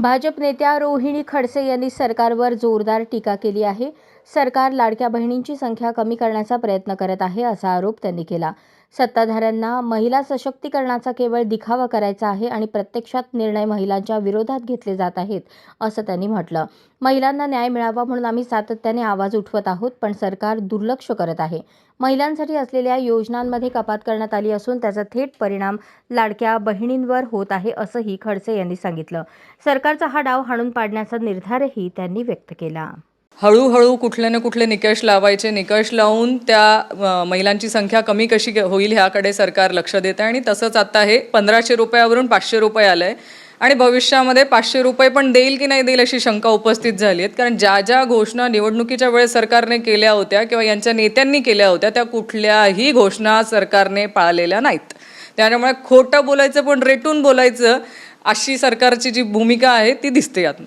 भाजप नेत्या रोहिणी खडसे यांनी सरकारवर जोरदार टीका केली आहे. सरकार लाडक्या बहिणींची संख्या कमी करण्याचा प्रयत्न करत आहे असा आरोप त्यांनी केला. सत्ताधाऱ्यांना महिला सशक्तीकरणाचा केवळ दिखावा करायचा आहे आणि प्रत्यक्षात निर्णय महिलांच्या विरोधात घेतले जात आहेत असं त्यांनी म्हटलं. महिलांना न्याय मिळावा म्हणून आम्ही सातत्याने आवाज उठवत आहोत पण सरकार दुर्लक्ष करत आहे. महिलांसाठी असलेल्या योजनांमध्ये कपात करण्यात आली असून त्याचा थेट परिणाम लाडक्या बहिणींवर होत आहे असंही खडसे यांनी सांगितलं. सरकारचा हा डाव हाणून पाडण्याचा निर्धारही त्यांनी व्यक्त केला. हळूहळू कुठले ना कुठले निकष लावायचे. निकष लावून त्या महिलांची संख्या कमी कशी होईल ह्याकडे सरकार लक्ष देतं आणि तसंच आता हे पंधराशे रुपयावरून पाचशे रुपये आलं आहे आणि भविष्यामध्ये पाचशे रुपये पण देईल की नाही देईल अशी शंका उपस्थित झाली आहेत. कारण ज्या ज्या घोषणा निवडणुकीच्या वेळेस सरकारने केल्या होत्या किंवा यांच्या नेत्यांनी केल्या होत्या त्या कुठल्याही घोषणा सरकारने पाळलेल्या नाहीत. त्यामुळे खोटं बोलायचं पण रेटून बोलायचं अशी सरकारची जी भूमिका आहे ती दिसते यातनं.